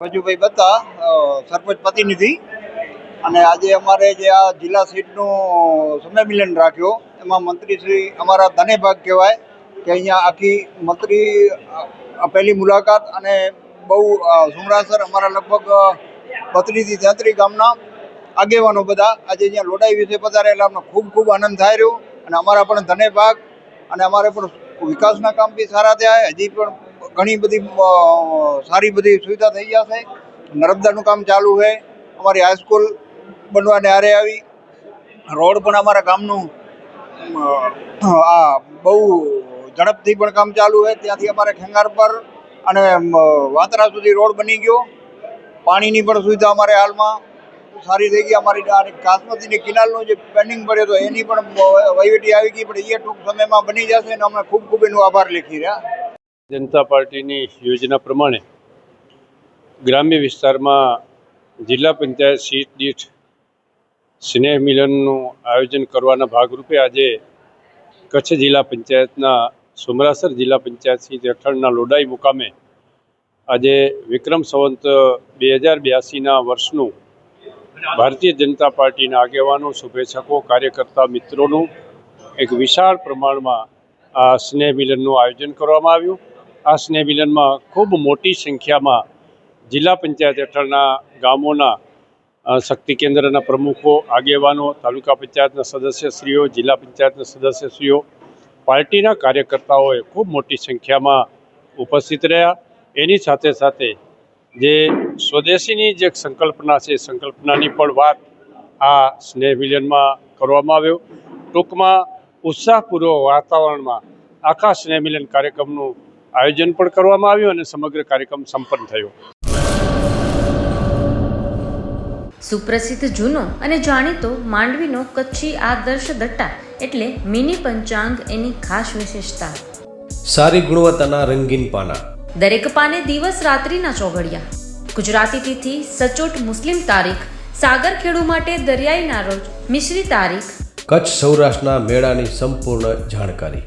ભજુભાઈ બતા સરપંચ પ્રતિનિધિ. અને આજે અમારે જે આ જિલ્લા સીટનું સંમેલન રાખ્યો, એમાં મંત્રી શ્રી અમારા ધને ભાગ કહેવાય કે અહીંયા આખી મંત્રી પહેલી મુલાકાત અને બહુ સુમરાસર અમારા લગભગ બત્રીસથી તેત્રીસ ગામના આગેવાનો બધા આજે અહીંયા લોડાઈ વિશે પધારેલા અમને ખૂબ ખૂબ આનંદ થાય રહ્યો. અને અમારા પણ ધને ભાગ અને અમારે પણ વિકાસના કામ બી સારા થયા હજી પણ ઘણી બધી સારી બધી સુવિધા થઈ જશે નર્મદાનું કામ ચાલુ છે. અમારી હાઈસ્કૂલ બનવાને આરે આવી. રોડ પણ અમારા ગામનું આ બહુ ઝડપથી પણ કામ ચાલુ છે. ત્યાંથી અમારે ખેંગાર પર અને વાતરા સુધી રોડ બની ગયો. પાણીની પણ સુવિધા અમારે હાલમાં સારી થઈ ગઈ. અમારી કાસમતીની કિનાલનું જે પેન્ડિંગ પડ્યો હતો, એની પણ વહીવટી આવી ગઈ, પણ એ ટૂંક સમયમાં બની જશે અને અમે ખૂબ ખૂબ એનો આભાર લેખી રહ્યા. જનતા પાર્ટીની યોજના પ્રમાણે ગ્રામ્ય વિસ્તારમાં જિલ્લા પંચાયત સીટ દીઠ સ્નેહ મિલનનું આયોજન કરવાના ભાગરૂપે આજે કચ્છ જિલ્લા પંચાયતના સુમરાસર જિલ્લા પંચાયત સીટ હેઠળના લોડાઈ મુકામે આજે વિક્રમ સંવંત બે હજાર બ્યાસીના વર્ષનું ભારતીય જનતા પાર્ટીના આગેવાનો, શુભેચ્છકો, કાર્યકર્તા મિત્રોનું એક વિશાળ પ્રમાણમાં આ સ્નેહ મિલનનું આયોજન કરવામાં આવ્યું. આ સ્નેહ મિલનમાં ખૂબ મોટી સંખ્યામાં જિલ્લા પંચાયત હેઠળના ગામોના શક્તિ કેન્દ્રના પ્રમુખો, આગેવાનો, તાલુકા પંચાયતના સદસ્યશ્રીઓ, જિલ્લા પંચાયતના સદસ્યશ્રીઓ, પાર્ટીના કાર્યકર્તાઓએ ખૂબ મોટી સંખ્યામાં ઉપસ્થિત રહ્યા. એની સાથે સાથે જે સ્વદેશીની જે સંકલ્પના છે સંકલ્પનાની પણ વાત આ સ્નેહ મિલનમાં કરવામાં આવ્યો. ટૂંકમાં ઉત્સાહપૂર્વક વાતાવરણમાં આખા સ્નેહ મિલન કાર્યક્રમનું આયોજન પણ કરવામાં આવ્યું અને સમગ્ર કાર્યક્રમ સંપન્ન થયો. સુપ્રસિદ્ધ જૂનો અને જાણીતો માંડવીનો કચ્છી આદર્શ દટ્ટા એટલે મિની પંચાંગ એની ખાસ વિશેષતા. સારી ગુણવત્તાના રંગીન પાના. દરેક પાને દિવસ રાત્રિના ચોઘડિયા. ગુજરાતી તિથિ સચોટ મુસ્લિમ તારીખ સાગર ખેડુ માટે દરિયાઈના રોજ મિશ્રી તારીખ. કચ્છ સૌરાષ્ટ્રના મેળાની સંપૂર્ણ જાણકારી.